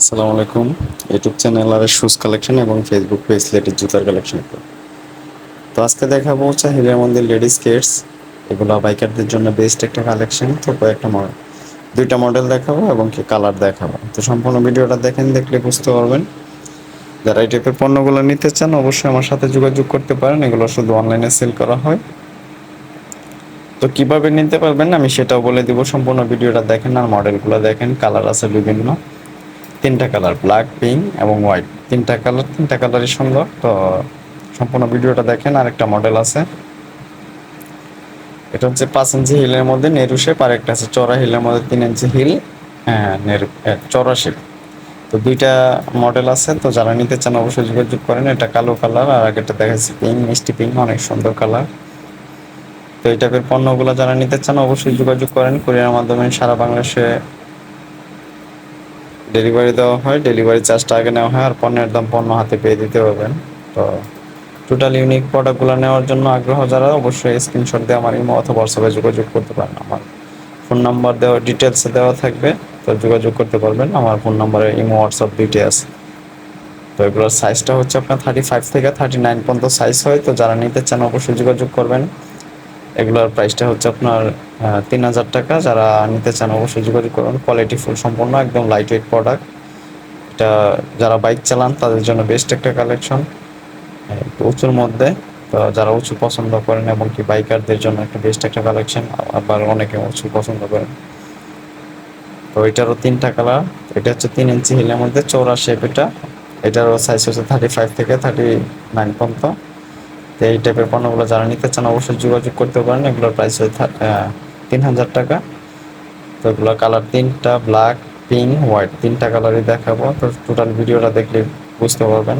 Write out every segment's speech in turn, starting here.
আসসালামু আলাইকুম। YouTube channel আর শুজ কালেকশন এবং ফেসবুক পেজ লেটের জুতার কালেকশন। তো আজকে দেখাবো হিলের মধ্যে লেডিস কেটস এগুলো বাইকারদের জন্য বেস্ট একটা কালেকশন, তো কয়েকটা মডেল। দুইটা মডেল দেখাবো এবং কি কালার দেখাবো। তো সম্পূর্ণ ভিডিওটা দেখেন, দেখলে বুঝতে পারবেন। যারা এই টাইপের পণ্যগুলো নিতে চান, অবশ্যই আমার সাথে যোগাযোগ করতে পারেন। এগুলো শুধু অনলাইনে সেল করা হয়। তো কীভাবে নিতে পারবেন, আমি সেটাও বলে দিব। সম্পূর্ণ ভিডিওটা দেখেন আর মডেলগুলো দেখেন কালার আছে বিভিন্ন। তিনটা কালার ব্ল্যাক পিঙ্ক এবং হোয়াইট তিনটা কালার, তিনটা কালারই সুন্দর। তো সম্পূর্ণ ভিডিওটা দেখেন আর একটা মডেল আছে। এটা হচ্ছে পাঁচ ইঞ্চি হিলের মধ্যে নেরু শেপ আর একটা আছে চড়া হিলের মধ্যে তিন ইঞ্চি হিল হ্যাঁ নেরু চড়া শেপ তো দুইটা মডেল আছে, তো যারা নিতে চান অবশ্যই যোগাযোগ করেন। এটা কালো কালার, আর আগেরটা দেখাচ্ছি পিঙ্ক মিষ্টি পিঙ্ক অনেক সুন্দর কালার। তো এই টাইপের পণ্যগুলো যারা নিতে চান অবশ্যই যোগাযোগ করেন। কুরিয়ার মাধ্যমে সারা বাংলাদেশে ডেলিভারি দেওয়া হয় ডেলিভারি চার্জটা আগে নেওয়া হয় আর পণ্যের দাম পণ্য হাতে পেয়ে দিতে পারবেন। তো টোটাল ইউনিক প্রোডাক্টগুলো নেওয়ার জন্য আগ্রহ যারা, অবশ্যই স্ক্রিনশট দিয়ে আমার ইমো অথবা হোয়াটসঅ্যাপে যোগাযোগ করতে পারেন আমার। ফোন নাম্বার দেওয়া ডিটেলসে দেওয়া থাকবে, তো যোগাযোগ করতে পারবেন। আমার ফোন নাম্বারে ইমো হোয়াটসঅ্যাপ দুইটাই আছে। তো এগুলোর সাইজটা হচ্ছে আপনার থার্টি ফাইভ থেকে থার্টি নাইন পর্যন্ত সাইজ হয়। তো যারা নিতে চান, অবশ্যই যোগাযোগ করবেন। এগুলোর প্রাইসটা হচ্ছে আপনার তিন হাজার টাকা। যারা নিতে চান অবশ্যই যোগাযোগ করুন। কোয়ালিটি ফুল সম্পূর্ণ একদম লাইট ওয়েট প্রোডাক্ট এটা যারা বাইক চালান, তাদের জন্য বেস্ট একটা কালেকশন উঁচুর মধ্যে। তো যারা উঁচু পছন্দ করেন এবং কি বাইকারদের জন্য একটা বেস্ট একটা কালেকশন আবার অনেকে উঁচু পছন্দ করেন। তো এটারও তিনটা কালার এটা হচ্ছে তিন ইঞ্চি হিলের মধ্যে চৌরা শেপ এটা। এটারও সাইজ হচ্ছে থার্টি ফাইভ থেকে থার্টি নাইন পর্যন্ত। তো এই টাইপের পণ্যগুলো যারা নিতে চান, অবশ্যই যোগাযোগ করতে পারেন। এগুলোর প্রাইস হয় তিন হাজার টাকা। তো এগুলো কালার তিনটা ব্ল্যাক পিঙ্ক হোয়াইট তিনটা কালারই দেখাবো। তো টোটাল ভিডিওটা দেখলে বুঝতে পারবেন।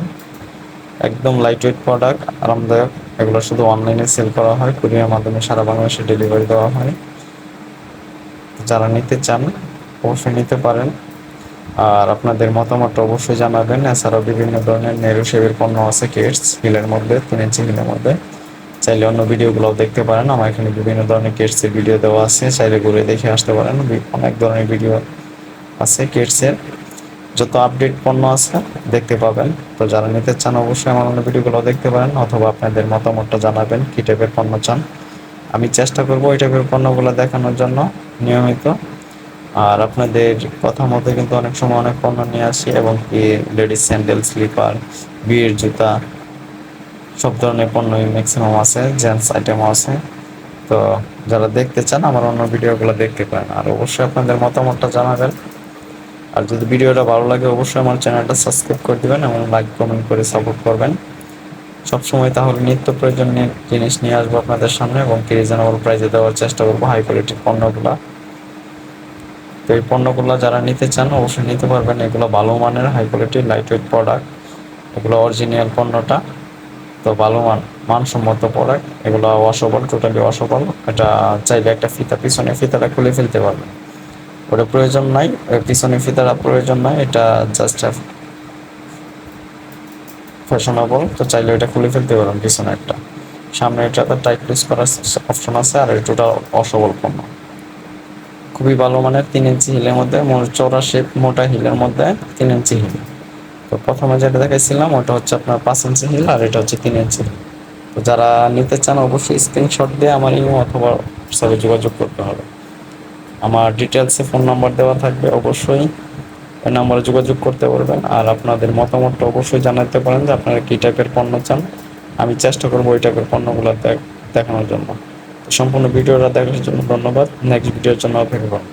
একদম লাইট ওয়েট প্রোডাক্ট আরামদায়ক। এগুলো শুধু অনলাইনে সেল করা হয় কুরিয়ার মাধ্যমে সারা বাংলাদেশে ডেলিভারি দেওয়া হয়। যারা নিতে চান, অবশ্যই নিতে পারেন। আর আপনাদের মতামত অবশ্যই জানাবেন। এছাড়াও বিভিন্ন ধরনের নেরু শেপের পণ্য আছে, কেটস হিলের মধ্যে, তিন ইঞ্চি হিলের মধ্যে। চাইলে অন্য ভিডিওগুলোও দেখতে পারেন। আমার এখানে বিভিন্ন ধরনের কেটসের ভিডিও দেওয়া আছে। চাইলে ঘুরে দেখে আসতে পারেন। অনেক ধরনের ভিডিও আছে কেটসের। যত আপডেট পণ্য আছে দেখতে পাবেন। তো যারা নিতে চান অবশ্যই আমার অন্য ভিডিওগুলো দেখতে পারেন অথবা আপনাদের মতামতটা জানাবেন কী টাইপের পণ্য চান। আমি চেষ্টা করব ওই টাইপের পণ্যগুলো দেখানোর জন্য নিয়মিত। আর আপনাদের কথা মতো কিন্তু অনেক সময় অনেক পণ্য নিয়ে আসি, এবং কি লেডিস স্যান্ডেল স্লিপার বিয়ের জুতা, সব ধরনের পণ্যই ম্যাক্সিমাম আছে জেন্টস আইটেমও আছে। তো যারা দেখতে চান, আমার অন্য ভিডিওগুলো দেখতে পারেন। আর অবশ্যই আপনাদের মতামতটা জানাবেন। আর যদি ভিডিওটা ভালো লাগে, অবশ্যই আমার চ্যানেলটা সাবস্ক্রাইব করে দেবেন, এবং লাইক কমেন্ট করে সাপোর্ট করবেন। সবসময় তাহলে নিত্য প্রয়োজনীয় জিনিস নিয়ে আসব আপনাদের সামনে, এবং কি রিজনেবল প্রাইসে দেওয়ার চেষ্টা করব হাই কোয়ালিটির পণ্যগুলো। তো এই পণ্যগুলো যারা নিতে চান, অবশ্যই নিতে পারবেন। এগুলো ভালো মানের high quality light weight product এগুলো অরিজিনাল পণ্যটা। তো ভালো মান, মানসম্মত প্রোডাক্ট এগুলো ওয়াশেবল টোটালি ওয়াশেবল এটা চাইলে একটা ফিতা পিছনে ফিতাটা খুলে ফেলতে পারবেন। ওটা প্রয়োজন নাই পিছনে ফিতাটা প্রয়োজন নাই, এটা জাস্ট ফ্যাশনেবল তো চাইলে এটা খুলে ফেলতে পারবেন পিছনে একটা। সামনে এটা টাইট ক্লোজ করার অপশন আছে, আর এটা অসবল পণ্য। খুবই ভালো মানের তিন ইঞ্চি হিলের মধ্যে চৌড়া শেপ মোটা হিলের মধ্যে তিন ইঞ্চি হিল। তো প্রথমে যেটা দেখাইছিলাম, ওটা হচ্ছে আপনার পাঁচ ইঞ্চি হিল আর এটা হচ্ছে তিন ইঞ্চি তো যারা নিতে চান, অবশ্যই স্ক্রিনশট দিয়ে আমার ইমো অথবা হোয়াটসঅ্যাপে যোগাযোগ করতে হবে। আমার ডিটেলসে ফোন নাম্বার দেওয়া থাকবে অবশ্যই। ওই নাম্বারে যোগাযোগ করতে পারবেন আর আপনাদের মতামতটা অবশ্যই জানাতে পারেন যে আপনারা কী টাইপের পণ্য চান। আমি চেষ্টা করব ওই টাইপের পণ্যগুলো দেখানোর জন্য। সম্পূর্ণ ভিডিওটা দেখার জন্য ধন্যবাদ। নেক্সট ভিডিওর জন্য অপেক্ষা করুন।